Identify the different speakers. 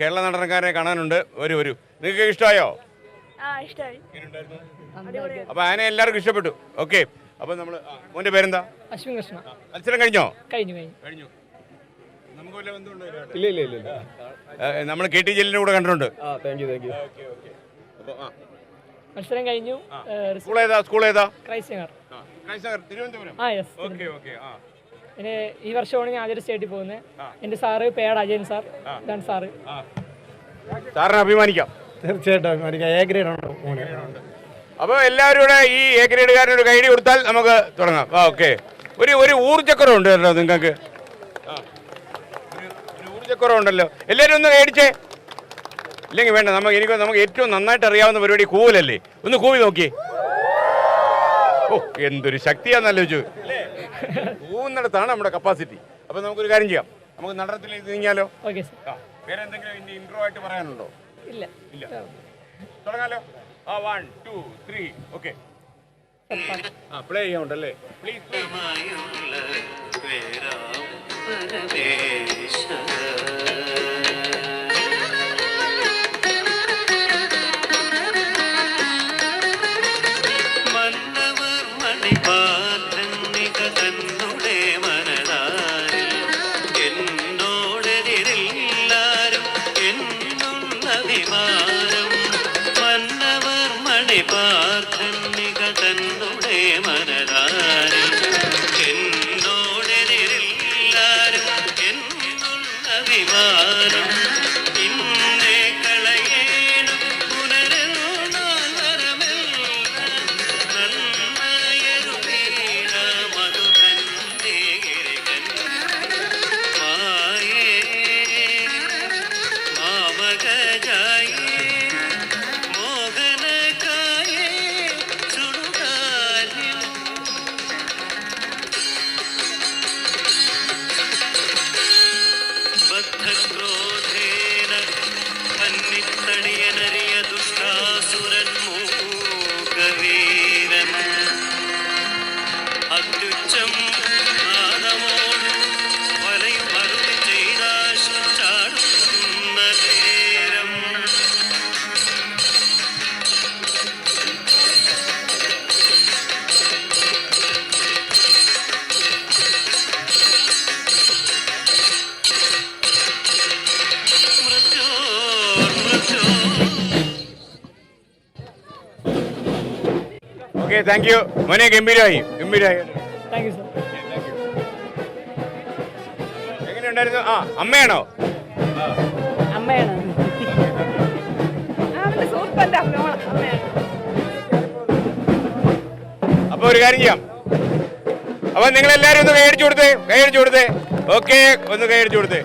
Speaker 1: കേരള നടനക്കാരെ കാണാനുണ്ട്. ഒരു ഒരു നിങ്ങൾക്ക് ഇഷ്ടമായോ അപ്പൊ ആനെ എല്ലാവർക്കും ഇഷ്ടപ്പെട്ടു. ഓക്കെ. അപ്പൊ നമ്മൾ മോന്റെ പേരെന്താ?
Speaker 2: അശ്വിൻ കൃഷ്ണ.
Speaker 1: മത്സരം കഴിഞ്ഞോ?
Speaker 2: കഴിഞ്ഞു കഴിഞ്ഞു.
Speaker 3: ഇല്ല ഇല്ല ഇല്ല
Speaker 1: നമ്മൾ കെ ടി ജലീലിന്റെ കൂടെ കണ്ടിട്ടുണ്ട്.
Speaker 2: മത്സരം കഴിഞ്ഞു.
Speaker 1: സ്കൂൾ ഏതാ? സ്കൂൾ ഏതാ?
Speaker 2: ക്രൈസ്റ്റ്
Speaker 1: തിരുവനന്തപുരം. ഓക്കെ ഓക്കെ ആ.
Speaker 2: പിന്നെ ഈ വർഷമാണ് ഞാൻ ആദ്യ സ്റ്റേറ്റിൽ പോകുന്നത്. എന്റെ സാറ് പേട് അജയൻ സാർ. ഇതാണ് സാറ്.
Speaker 1: സാറിനെ അഭിമാനിക്കാം.
Speaker 3: തീർച്ചയായിട്ടും അഭിമാനിക്കാം. എ ഗ്രേഡ് ഉണ്ടോ മോനെ.
Speaker 1: അപ്പോൾ എല്ലാവരും കൂടെ ഈ എ ഗ്രേഡുകാരന് ഒരു കൈഡി കൊടുത്താൽ നമുക്ക് തുടങ്ങാം. ഓക്കെ. ഒരു ഒരു ഊർജക്കുറവുണ്ട് കേട്ടോ നിങ്ങൾക്ക്. ഊർജക്കുറവുണ്ടല്ലോ എല്ലാവരും ഒന്ന് മേടിച്ചേ. ഇല്ലെങ്കിൽ വേണ്ട നമുക്ക് എനിക്ക് നമുക്ക് ഏറ്റവും നന്നായിട്ട് അറിയാവുന്ന പരിപാടി കൂവലല്ലേ? ഒന്ന് കൂവി നോക്കിയേ. ഓ എന്തൊരു ശക്തിയാണെന്നല്ലോ ചോദിച്ചു കൂവുന്നിടത്താണ് നമ്മുടെ കപ്പാസിറ്റി അപ്പൊ നമുക്കൊരു കാര്യം ചെയ്യാം. നമുക്ക് നടനത്തിലേക്ക് നീങ്ങിയാലോ?
Speaker 2: ഓക്കെ സാർ
Speaker 1: വേറെ എന്തെങ്കിലും ഇൻട്രോ ആയിട്ട് പറയാനുണ്ടോ?
Speaker 2: ഇല്ല.
Speaker 1: ഇല്ല. തുടങ്ങാലോ. ആ വൺ ടു ത്രീ ഓക്കെ ആ പ്ലേ ചെയ്യാനുണ്ടല്ലേ? പ്ലീസ്
Speaker 4: മന്നവർ do
Speaker 1: ഓക്കെ താങ്ക് യു മോനെ ഗംഭീരമായി ഗംഭീരമായി.
Speaker 2: താങ്ക് യു സാർ
Speaker 1: എങ്ങനെയുണ്ടായിരുന്നു? ആ
Speaker 5: അമ്മയാണ്?
Speaker 1: അപ്പൊ ഒരു കാര്യം ചെയ്യാം. അപ്പൊ നിങ്ങൾ എല്ലാരും ഒന്ന് കൈയടിച്ചു കൊടുത്തേ കൈയടിച്ചു കൊടുത്തേ. ഓക്കെ ഒന്ന് കൈയടിച്ചു കൊടുത്തേ.